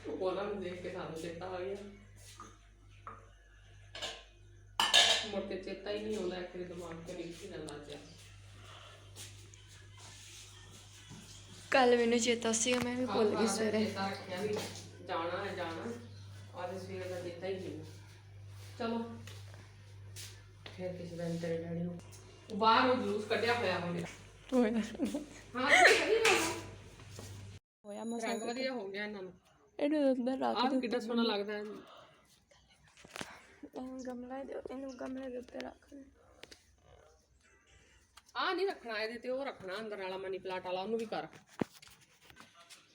ਉਹਨਾਂ ਨੂੰ ਦੇਖ ਕੇ ਸਾਨੂੰ ਚੇਤਾ ਆ ਗਿਆ। ਮੁੜ ਕੇ ਚੇਤਾ ਹੀ ਨਹੀਂ ਆਉਂਦਾ ਵਾਰੀ ਦਿਮਾਗ ਤੇ ਨਿਕਲ ਜਾਂਦਾ ਅੱਜ ਕੱਲ ਮੈਨੂੰ ਚੇਤਾ ਸੀ ਮੈਂ ਵੀ ਭੁੱਲ ਗਈ ਸਵੇਰੇ। ਚੇਤਾ ਰੱਖਿਆ ਵੀ ਜਾਣਾ ਹੈ ਜਾਣਾ ਅੱਜ ਸਵੇਰ ਦਾ ਚੇਤਾ ਹੀ ਨਹੀਂ। ਚਲੋ ਫਿਰ ਕਿਸੇ ਦਿਨ ਤੇਰੇ ਡੈਡੀ ਨੂੰ। ਬਾਹਰ ਉਹ ਜਲੂਸ ਕੱਢਿਆ ਹੋਇਆ ਵਾ ਮੇਰਾ ਹੋਇਆ ਹਾਂ ਸਹੀ ਗੱਲ ਹੋਇਆ ਆ। ਮਸਾ ਰੰਗ ਵਧੀਆ ਹੋ ਗਿਆ ਇਹਨਾਂ ਨੂੰ। ਇਹਨੂੰ ਅੰਦਰ ਰੱਖ ਆਹ ਕਿੱਡਾ ਸੋਹਣਾ ਲੱਗਦਾ ਹੈ। ਇਹਨੂੰ ਗਮਲਾ ਦੇ ਇਹਨੂੰ ਗਮਲੇ ਦੇ ਉੱਤੇ ਰੱਖ ਦੇ ਆਹ ਨਹੀਂ ਰੱਖਣਾ ਇਹਦੇ ਤੇ ਉਹ ਰੱਖਣਾ ਅੰਦਰ ਵਾਲਾ ਮਨੀ ਪਲਾਟ ਵਾਲਾ ਉਹਨੂੰ ਵੀ ਕਰ।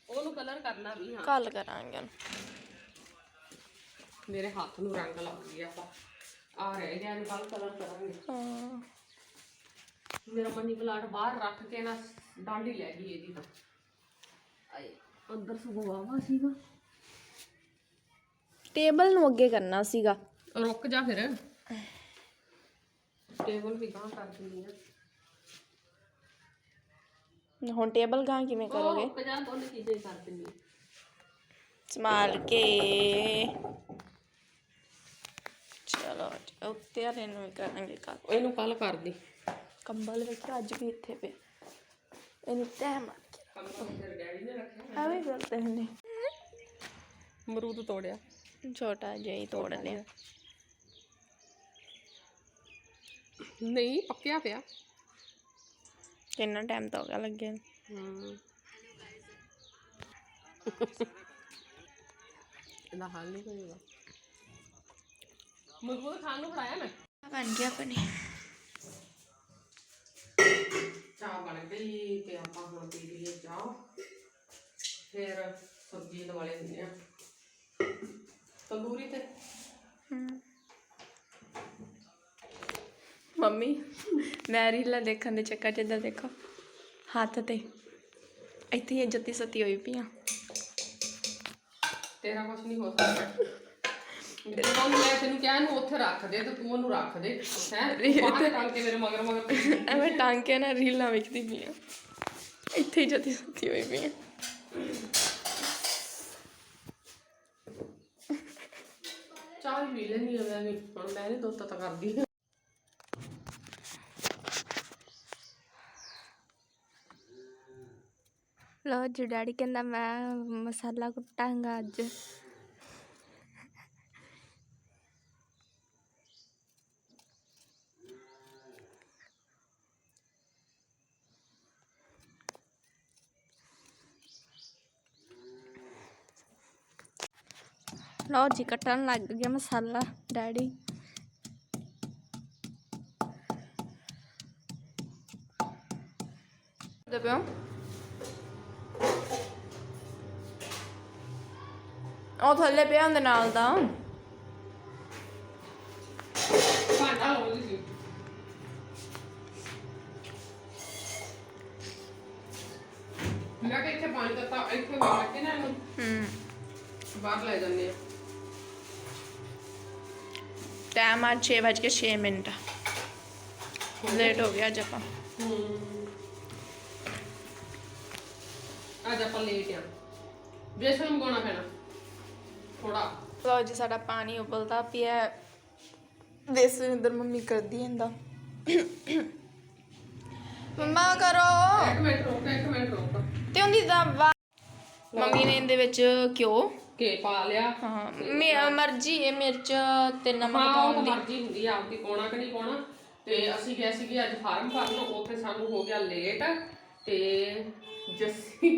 ਉਹਨੂੰ ਕਲਰ ਕਰਨਾ ਵੀ ਹਾਂ। ਕੱਲ ਕਰਾਂਗੇ ਉਹਨੂੰ। ਮੇਰੇ ਹੱਥ ਨੂੰ ਰੰਗ ਲੱਗ ਗਿਆ ਆਪਾਂ। ਆ ਰਹਿ ਗਿਆ ਇਹਨੂੰ ਕੱਲ ਕਲਰ ਕਰਾਂਗੇ। ਹਾਂ। ਮੇਰਾ ਮਨੀ ਪਲਾਟ ਬਾਹਰ ਰੱਖ ਕੇ ਨਾ ਡਾਂਡੀ ਲੈ ਗਈ ਇਹਦੀ ਤਾਂ। ਆਏ ਅੰਦਰ ਸੁਭਾਵਾ ਸੀਗਾ। ਟੇਬਲ ਨੂੰ ਅੱਗੇ ਕਰਨਾ ਸੀਗਾ। ਰੁਕ ਜਾ ਫਿਰ। ਟੇਬਲ ਵੀ ਗਾਂ ਕਰ ਦਿੰਦੀ ਆ। ਹੁਣ ਟੇਬਲ ਗਾਂ ਕਿਵੇਂ ਕਰੋਗੇ? ਰੁਕ ਜਾ ਦੋਨੇ ਚੀਜ਼ਾਂ ਹੀ ਕਰ ਦਿੰਦੀ ਆ। ਸੰਭਾਲ ਕੇ। ਚਲੋ ਉੱਤੇ ਵਾਲੇ ਨੂੰ ਵੀ ਕਰਾਂਗੇ ਕੱਲ ਇਹਨੂੰ ਕੱਲ ਕਰ ਦੀ। ਕੰਬਲ ਵੇਖਿਆ ਅੱਜ ਵੀ ਇੱਥੇ ਪਏ। ਇਹਨੂੰ ਤਹਿ ਮਾਰ ਕੇ ਰੱਖਿਆ ਐਵੇਂ ਕਰਦੇ ਨੇ। ਅਮਰੂਦ ਤੋੜਿਆ। ਛੋਟਾ ਜਿਹਾ ਹੀ ਤੋੜ ਲਿਆ। ਨਹੀਂ ਪੱਕਿਆ ਪਿਆ। ਕਿੰਨਾ ਟਾਈਮ ਤਾਂ ਹੋ ਗਿਆ ਲੱਗੇ ਨੂੰ। ਹਾਂ। ਇਹਦਾ ਹਾਲ ਨਹੀਂ ਕੋਈ ਮਜ਼ਬੂਤ ਖਾਣ ਨੂੰ ਫੜਾਇਆ ਮੈਂ। ਬਣ ਗਿਆ ਪਨੀ ਚਾਹ ਬਣ ਗਈ ਤੇ ਆਪਾਂ ਹੁਣ ਪੀ ਲਈਏ ਚਾਹ। ਫਿਰ ਸਬਜ਼ੀ ਦੁਆਲੇ ਦਿੰਦੇ ਆ। ਤੰਦੂਰੀ ਤੇ? ਮੰਮੀ ਮੈਂ ਰੀਲਾਂ ਦੇਖਣ ਦੇ ਚੱਕਰ 'ਚ ਇੱਧਰ ਦੇਖੋ ਹੱਥ ਤੇ। ਇੱਥੇ ਹੀ ਜੱਤੀ ਸਤੀ ਹੋਈ ਪਈ ਆ। ਤੇਰਾ ਕੁਝ ਨਹੀਂ ਹੋ ਸਕਦਾ। ਜਦੋਂ ਮੈਂ ਤੈਨੂੰ ਕਿਹਾ ਇਹਨੂੰ ਉੱਥੇ ਰੱਖ ਦੇ ਤੇ ਤੂੰ ਉਹਨੂੰ ਰੱਖ ਦੇ ਹੈ? ਬਾਹਰ ਟੰਗ ਕੇ ਮੇਰੇ ਮਗਰ ਮਗਰ ਪਈ। ਐਵੇਂ ਟਾਂਗ ਕੇ ਨਾ ਰੀਲਾਂ ਵੇਖਦੀ ਪਈ ਆ ਇੱਥੇ ਹੀ ਜੱਤੀ ਸਤੀ ਹੋਈ ਪਈ ਆ ਚਾਹ ਵੀ ਪੀ ਲੈਣੀ ਆ ਮੈਂ ਵੀ ਹੁਣ ਮੈਂ ਨਹੀਂ ਦੁੱਧ ਤਾਂ ਕਰਦੀ। ਲੋ ਜੀ ਡੈਡੀ ਕਹਿੰਦਾ ਮੈਂ ਮਸਾਲਾ ਕੁੱਟਾਂਗਾ ਅੱਜ। ਲਓ ਜੀ ਕੱਟਣ ਲੱਗ ਗਿਆ ਮਸਾਲਾ ਡੈਡੀ। ਦੇ ਪਿਓ। ਉਹ ਥੱਲੇ ਪਿਆ ਹੁੰਦੇ ਨਾਲ ਦਾ ਮੈਂ ਕਿ ਇੱਥੇ ਪਾਣੀ ਦਿੱਤਾ ਇੱਥੇ ਵਾੜ ਕੇ ਨਾ ਇਹਨੂੰ। ਹੂੰ। ਬਾਹਰ ਲੈ ਜਾਂਦੇ ਆ। ਟਾਈਮ ਆ 6:06 ਮਿੰਟ ਲੇਟ ਹੋ ਗਿਆ ਅੱਜ ਆਪਾਂ ਅੱਜ ਆਪਾਂ ਲੇਟ ਆ ਬੇਸਣ ਮੰਗਾਉਣਾ ਪੈਣਾ ਥੋੜਾ ਲਓ ਜੀ ਸਾਡਾ ਪਾਣੀ ਉਬਲਦਾ ਪਿਆ ਅੰਦਰ ਮੰਮੀ ਕਰਦੀ ਹੁੰਦਾ ਮੰਮਾ ਕਰੋ ਇੱਕ ਮਿੰਟ ਰੁਕ ਇੱਕ ਮਿੰਟ ਰੁਕ ਤੇ ਉਹਦੀ ਦਾ ਵਾ- ਮੰਮੀ ਨੇ ਇਹਦੇ ਵਿੱਚ ਘਿਓ ਕੇ ਪਾ ਲਿਆ। ਹਾਂ ਮੇਰਾ ਮਰਜ਼ੀ ਹੈ ਮਿਰਚ ਤੇ ਨਮਕ ਹਾਂ ਉਹ ਪਾਉਣ ਦੀ। ਮਰਜ਼ੀ ਹੁੰਦੀ ਆ ਆਪਦੀ ਪਾਉਣਾ ਕਿ ਨਹੀਂ ਪਾਉਣਾ। ਤੇ ਅਸੀਂ ਗਏ ਸੀਗੇ ਅੱਜ ਫਾਰਮ ਭਰਨ ਉੱਥੇ ਸਾਨੂੰ ਹੋ ਗਿਆ ਲੇਟ ਤੇ ਜੱਸੀ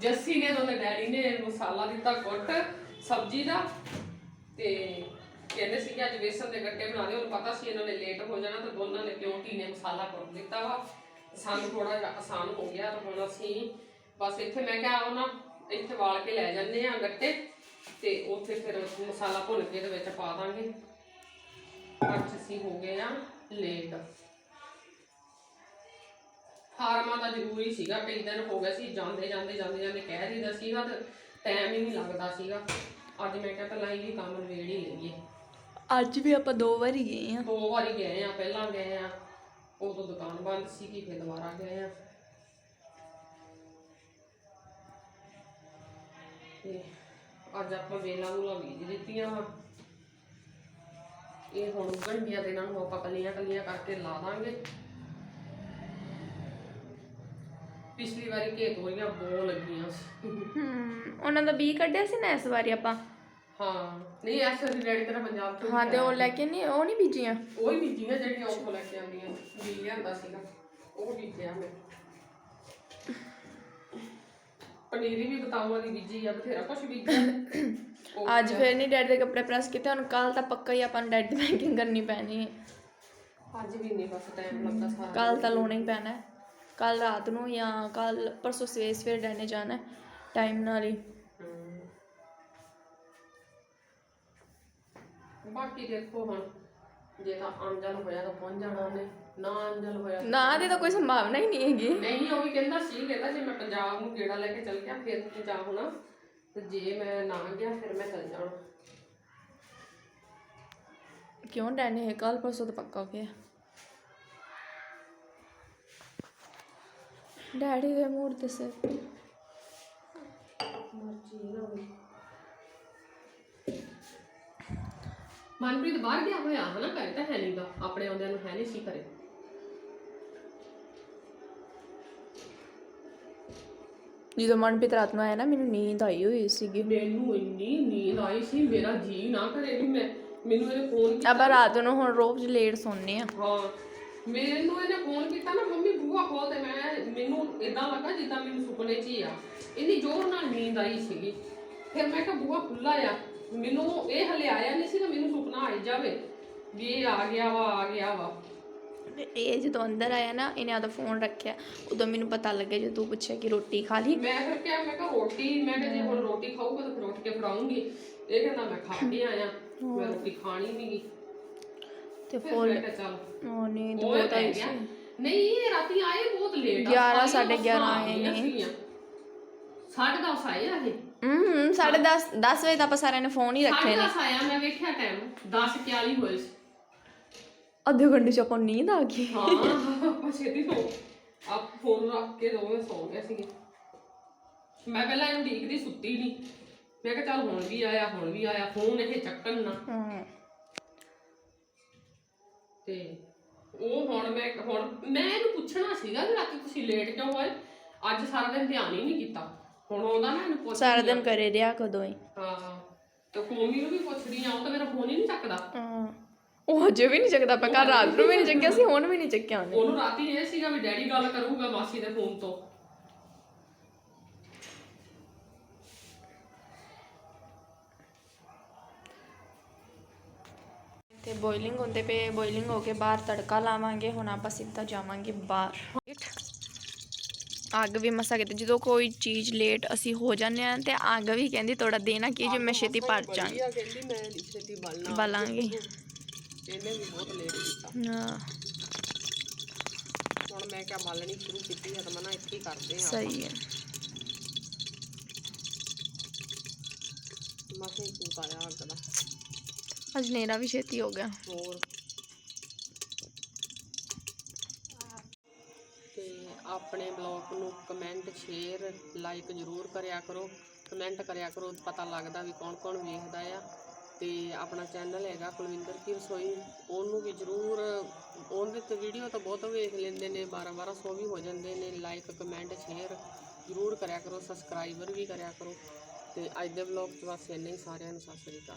ਜੱਸੀ ਨੇ ਤੇ ਉਹਦੇ ਡੈਡੀ ਨੇ ਮਸਾਲਾ ਦਿੱਤਾ ਕੁੱਟ ਸਬਜ਼ੀ ਦਾ। ਤੇ ਕਹਿੰਦੇ ਸੀ ਕਿ ਅੱਜ ਵੇਸਣ ਦੇ ਗੱਟੇ ਬਣਾ ਦੇ ਉਹਨੂੰ ਪਤਾ ਸੀ ਇਹਨਾਂ ਨੇ ਲੇਟ ਹੋ ਜਾਣਾ ਤੇ ਦੋਨਾਂ ਨੇ ਕਿਉਂ ਨੇ ਮਸਾਲਾ ਕੁੱਟ ਦਿੱਤਾ ਵਾ। ਸਾਨੂੰ ਥੋੜਾ ਜਿਹਾ ਆਸਾਨ ਹੋ ਗਿਆ ਤਾਂ ਹੁਣ ਅਸੀਂ ਬਸ ਇੱਥੇ ਮੈਂ ਕਿਹਾ ਉਹ ਨਾ ਇੱਥੇ ਵਾਲ ਕੇ ਲੈ ਜਾਂਦੇ ਆ ਗੱਟੇ। ਤੇ ਉੱਥੇ ਫਿਰ ਮਸਾਲਾ ਭੁੰਨ ਕੇ ਇਹਦੇ ਵਿੱਚ ਪਾ ਦਾਂਗੇ। ਅੱਜ ਅਸੀਂ ਹੋ ਗਏ ਆ ਲੇਟ। ਫਾਰਮਾਂ ਦਾ ਜ਼ਰੂਰੀ ਸੀਗਾ ਕਈ ਦਿਨ ਹੋ ਗਏ ਸੀ ਜਾਂਦੇ ਜਾਂਦੇ ਜਾਂਦੇ ਜਾਂਦੇ ਕਹਿ ਦਿੰਦਾ ਸੀਗਾ ਤੇ ਟਾਈਮ ਹੀ ਨਹੀਂ ਲੱਗਦਾ ਸੀਗਾ। ਅੱਜ ਮੈਂ ਕਿਹਾ ਪਹਿਲਾਂ ਇਹ ਵੀ ਕੰਮ ਨਵੇੜ ਹੀ ਲਈਏ। ਅੱਜ ਵੀ ਆਪਾਂ ਦੋ ਵਾਰੀ ਗਏ ਆ। ਦੋ ਵਾਰੀ ਗਏ ਆ ਪਹਿਲਾਂ ਗਏ ਆ ਉਦੋਂ ਦੁਕਾਨ ਬੰਦ ਸੀਗੀ ਫਿਰ ਦੁਬਾਰਾ ਗਏ ਆ। ਤੇ ਅੱਜ ਆਪਾਂ ਵੇਲਾ ਵੂਲਾ ਬੀਜ ਦਿੱਤੀਆਂ ਵਾ ਇਹ ਹੁਣ ਉੱਗਣਗੀਆਂ ਤੇ ਇਹਨਾਂ ਨੂੰ ਆਪਾਂ ਕੱਲੀਆਂ ਕੱਲੀਆਂ ਕਰਕੇ ਲਾ ਦਾਂਗੇ। ਪਿਛਲੀ ਵਾਰੀ ਘੇ ਤੋਰੀਆਂ ਬਹੁਤ ਲੱਗੀਆਂ ਸੀ। ਹਮ ਉਹਨਾਂ ਦਾ ਬੀ ਕੱਢਿਆ ਸੀ ਨਾ ਇਸ ਵਾਰੀ ਆਪਾਂ? ਹਾਂ ਨਹੀਂ ਐਸੇ ਦੀ ਰੈਡੀ ਤਰ੍ਹਾਂ ਪੰਜਾਬ ਤੋਂ ਹਾਂ ਤੇ ਉਹ ਲੈ ਕੇ ਨਹੀਂ ਉਹ ਨਹੀਂ ਬੀਜੀਆਂ? ਉਹ ਬੀਜੀਆਂ ਜਿਹੜੀਆਂ ਉੱਥੋਂ ਲੈ ਕੇ ਆਉਂਦੀਆਂ ਬੀ ਲਿਆਂਦਾ ਸੀਗਾ ਉਹ ਬੀਜਿਆ ਮੈਂ। ਪਨੀਰੀ ਵੀ ਬਤਾਵਾਂ ਦੀ ਬੀਜੀ ਆ ਬਥੇਰਾ ਕੁਛ ਬੀਜਿਆ। ਅੱਜ ਫਿਰ ਨਹੀਂ ਡੈਡ ਦੇ ਕੱਪੜੇ ਪ੍ਰੈਸ ਕੀਤੇ ਹੁਣ ਕੱਲ ਤਾਂ ਪੱਕਾ ਹੀ ਆਪਾਂ ਨੂੰ ਡੈਡ ਦੀ ਪੈਕਿੰਗ ਕਰਨੀ ਪੈਣੀ ਹੈ। ਅੱਜ ਵੀ ਨਹੀਂ ਬਸ ਟਾਈਮ ਲੱਗਦਾ ਸਾਰਾ ਕੱਲ ਤਾਂ ਲਾਉਣਾ ਹੀ ਪੈਣਾ ਹੈ। ਕੱਲ ਰਾਤ ਨੂੰ ਜਾਂ ਕੱਲ ਪਰਸੋਂ ਸਵੇਰ ਸਵੇਰ ਡੈਡ ਨੇ ਜਾਣਾ ਟਾਈਮ ਨਾਲ ਹੀ। ਬਾਕੀ ਦੇਖੋ ਹੁਣ। ਜੇ ਤਾਂ ਅਣਜਲ ਹੋਇਆ ਤਾਂ ਪਹੁੰਚ ਜਾਣਾ ਉਹਨੇ। ਨਾ ਅਣਜਲ ਹੋਇਆ ਨਾ ਦੀ ਤਾਂ ਕੋਈ ਸੰਭਾਵਨਾ ਹੀ ਨਹੀਂ ਹੈਗੀ। ਨਹੀਂ ਉਹ ਵੀ ਕਹਿੰਦਾ ਸੀ ਕਹਿੰਦਾ ਜੇ ਮੈਂ ਪੰਜਾਬ ਨੂੰ ਗੇੜਾ ਲੈ ਕੇ ਚੱਲ ਗਿਆ ਫਿਰ ਤੂੰ ਜਾ ਹੋਣਾ। ਤੇ ਜੇ ਮੈਂ ਨਾ ਗਿਆ ਫਿਰ ਮੈਂ ਚੱਲ ਜਾਣਾ। ਕਿਉਂ ਡੈਡ ਨੇ ਕੱਲ ਪਰਸੋਂ ਤਾਂ ਪੱਕਾ ਹੋ ਗਿਆ। ਡੈਡੀ ਦੇ ਮੂਡ ਤੇ ਸਿਰ। ਮਰਜ਼ੀ ਨਾ ਹੋਵੇ। ਮਨਪ੍ਰੀਤ ਬਾਹਰ ਗਿਆ ਹੋਇਆ ਹਨਾ? ਘਰੇ ਤਾਂ ਹੈ ਨਹੀਂਗਾ। ਆਪਣੇ ਆਉਂਦਿਆਂ ਨੂੰ ਹੈ ਨਹੀਂ ਸੀ ਘਰੇ। ਜਦੋਂ ਮਨਪ੍ਰੀਤ ਰਾਤ ਨੂੰ ਆਇਆ ਨਾ ਮੈਨੂੰ ਨੀਂਦ ਆਈ ਹੋਈ ਸੀਗੀ। ਮੈਨੂੰ ਇੰਨੀ ਨੀਂਦ ਆਈ ਸੀ ਮੇਰਾ ਜੀ ਨਾ ਕਰੇ ਵੀ ਮੈਂ ਮੈਨੂੰ ਇਹਨੇ ਫੋਨ ਆਪਾਂ ਰਾਤ ਨੂੰ ਹੁਣ ਰੋਜ਼ ਲੇਟ ਸੌਂਦੇ ਆ ਹਾਂ। ਮੈਨੂੰ ਇਹਨੇ ਫੋਨ ਕੀਤਾ ਨਾ ਮੰਮੀ ਬੂਹਾ ਖੋਲ ਤੇ ਮੈਂ ਮੈਨੂੰ ਇਦਾਂ ਲੱਗਾ ਜਿੱਦਾਂ ਮੈਨੂੰ ਸੁਪਨੇ 'ਚ ਹੀ ਆ। ਇੰਨੀ ਜ਼ੋਰ ਨਾਲ ਨੀਂਦ ਆਈ ਸੀਗੀ। ਫਿਰ ਮੈਂ ਕਿਹਾ ਬੂਹਾ ਖੁੱਲਾ ਆ। ਮੈਨੂੰ ਇਹ ਹਲੇ ਆਇਆ ਨਹੀਂ ਸੀ ਤਾਂ ਮੈਨੂੰ ਸੁਪਨਾ ਆਈ ਜਾਵੇ ਵੀ ਇਹ ਆ ਗਿਆ ਵਾ ਆ ਗਿਆ ਵਾ। ਤੇ ਇਹ ਜਦੋਂ ਅੰਦਰ ਆਇਆ ਨਾ ਇਹਨੇ ਆਦਾ ਫੋਨ ਰੱਖਿਆ। ਉਦੋਂ ਮੈਨੂੰ ਪਤਾ ਲੱਗਿਆ ਜਦੋਂ ਤੂੰ ਪੁੱਛਿਆ ਕਿ ਰੋਟੀ ਖਾ ਲਈ। ਮੈਂ ਫਿਰ ਕਿਹਾ ਮੈਂ ਕਿਹਾ ਰੋਟੀ ਮੈਂ ਕਿਹਾ ਜੇ ਹੁਣ ਰੋਟੀ ਖਾਊਗਾ ਤਾਂ ਫਿਰ ਉੱਠ ਕੇ ਫੜਾਉਂਗੀ। ਇਹ ਕਹਿੰਦਾ ਮੈਂ ਖਾ ਕੇ ਆਇਆ ਮੈਂ ਰੋਟੀ ਖਾਣੀ ਨਹੀਂ ਤੇ ਚੱਲ ਉਹ ਆਈ ਗਿਆ। ਸੀ। ਨਹੀਂ ਇਹ ਰਾਤੀ ਆਏ ਬਹੁਤ ਲੇਟ 11 ਸਾਢੇ 11 ਆਏ ਨੇ। ਸਾਢੇ 10 ਆਏ ਆ ਇਹ। ਹੂੰ 10:30 10 ਵਜੇ ਤਾਂ ਆਪਾਂ ਸਾਰਿਆਂ ਨੇ ਫੋਨ ਹੀ ਰੱਖੇ ਨੇ। 10 ਆਇਆ ਮੈਂ ਵੇਖਿਆ ਟਾਈਮ 10 41 ਹੋਏ ਸੀ। ਅੱਧੇ ਘੰਟੇ ਚ ਆਪਾਂ ਨੂੰ ਨੀਂਦ ਆ ਗਈ। ਹਾਂ ਆਪਾਂ ਛੇਤੀ ਸੋ ਆਪ ਫੋਨ ਰੱਖ ਕੇ ਦੋਵੇਂ ਸੌ ਗਏ ਸੀਗੇ। ਮੈਂ ਪਹਿਲਾਂ ਇਹਨੂੰ ਢੀਕਦੀ ਸੁੱਤੀ ਨਹੀਂ ਮੈਂ ਕਿਹਾ ਚੱਲ ਹੁਣ ਵੀ ਆਇਆ ਹੁਣ ਵੀ ਆਇਆ ਫੋਨ ਇਹ ਚੱਕਣ ਨਾ। ਹਾਂ। ਤੇ ਉਹ ਹੁਣ ਮੈਂ ਹੁਣ ਮੈਂ ਇਹਨੂੰ ਪੁੱਛਣਾ ਸੀਗਾ ਕਿ ਰਾਤੀ ਤੁਸੀਂ ਲੇਟ ਕਿਉਂ ਹੋਏ ਅੱਜ ਸਾਰਾ ਦਿਨ ਧਿਆਨ ਹੀ ਨਹੀਂ ਕੀਤਾ। ਹੁਣ ਆਉਂਦਾ ਨਾ ਇਹਨੂੰ ਪੁੱਛ ਸਾਰਾ ਦਿਨ ਕਰੇ ਰਿਹਾ ਕਦੋਂ ਹੀ ਹਾਂ ਤੇ ਕੋਮੀ ਨੂੰ ਵੀ ਪੁੱਛਦੀ ਆ ਉਹ ਤਾਂ ਮੇਰਾ ਫੋਨ ਹੀ ਨਹੀਂ ਚੱਕਦਾ। ਹਾਂ ਉਹ ਹਜੇ ਵੀ ਨਹੀਂ ਚੱਕਦਾ ਆਪਾਂ ਕੱਲ ਰਾਤ ਨੂੰ ਵੀ ਨਹੀਂ ਚੱਕਿਆ ਸੀ ਹੁਣ ਵੀ ਨਹੀਂ ਚੱਕਿਆ ਉਹਨੇ। ਉਹਨੂੰ ਰਾਤੀ ਇਹ ਸੀਗਾ ਵੀ ਡੈਡੀ ਗੱਲ ਕਰੂਗਾ ਮਾਸੀ ਦੇ ਫੋਨ ਤੋਂ। ਤੇ ਬੋਇਲਿੰਗ ਹੁੰਦੇ ਪਏ ਬੋਇਲਿੰਗ ਹੋ ਕੇ ਬਾਹਰ ਤੜਕਾ ਲਾਵਾਂਗੇ ਹੁਣ ਆਪਾਂ ਸਿੱਧਾ ਜਾਵਾਂਗੇ ਬਾਹਰ। ਅੱਗ ਵੀ ਮਸਾ ਕਿਤੇ ਜਦੋਂ ਕੋਈ ਚੀਜ਼ ਲੇਟ ਅਸੀਂ ਹੋ ਜਾਂਦੇ ਆ ਤੇ ਅੱਗ ਵੀ ਕਹਿੰਦੀ ਥੋੜਾ ਦੇਣਾ ਕੀ ਜੇ ਮੈਂ ਛੇਤੀ ਭਰ ਜਾਂ ਕਹਿੰਦੀ ਮੈਂ ਨਹੀਂ ਛੇਤੀ ਬਲਣਾ। ਬਲਾਂਗੇ। ਇਹਨੇ ਵੀ ਬਹੁਤ ਲੇਟ ਕੀਤਾ। ਹਾਂ। ਹੁਣ ਮੈਂ ਕਿਹਾ ਬਾਲਣੀ ਸ਼ੁਰੂ ਕੀਤੀ ਹੈ ਤਾਂ ਮਨਾ ਇੱਥੇ ਹੀ ਕਰਦੇ ਆ ਸਹੀ ਹੈ। ਮਸੇ ਹੀ ਤੂੰ ਪਾਇਆ ਅੱਗ ਦਾ। ਅੱਜ ਨੇਰਾ ਵੀ ਛੇਤੀ ਹੋ ਗਿਆ। ਹੋਰ ਤੇ ਆਪਣੇ ਬਲੌਗ ਨੂੰ ਕਮੈਂਟ, ਸ਼ੇਅਰ ਲਾਈਕ ਜ਼ਰੂਰ ਕਰਿਆ ਕਰੋ। ਕਮੈਂਟ ਕਰਿਆ ਕਰੋ, ਪਤਾ ਲੱਗਦਾ ਵੀ ਕੌਣ ਕੌਣ ਵੇਖਦਾ ਆ। ਤੇ ਆਪਣਾ ਚੈਨਲ ਹੈਗਾ ਕੁਲਵਿੰਦਰ ਕੀ ਰਸੋਈ। ਉਹਨੂੰ ਵੀ ਜ਼ਰੂਰ, ਉਹਦੇ ਤੇ ਵੀਡੀਓ ਤਾਂ ਬਹੁਤ ਵੇਖ ਲੈਂਦੇ ਨੇ 12 1200 ਵੀ ਹੋ ਜਾਂਦੇ ਨੇ ਲਾਈਕ ਕਮੈਂਟ, ਸ਼ੇਅਰ ਜ਼ਰੂਰ ਕਰਿਆ ਕਰੋ ਸਬਸਕ੍ਰਾਈਬਰ ਵੀ ਕਰਿਆ ਕਰੋ। ਤੇ ਅੱਜ ਦੇ ਬਲੌਗ 'ਚ ਬਸ ਇੰਨਾ ਹੀ, ਸਾਰਿਆਂ ਨੂੰ ਸਤਿ ਸ਼੍ਰੀ ਅਕਾਲ।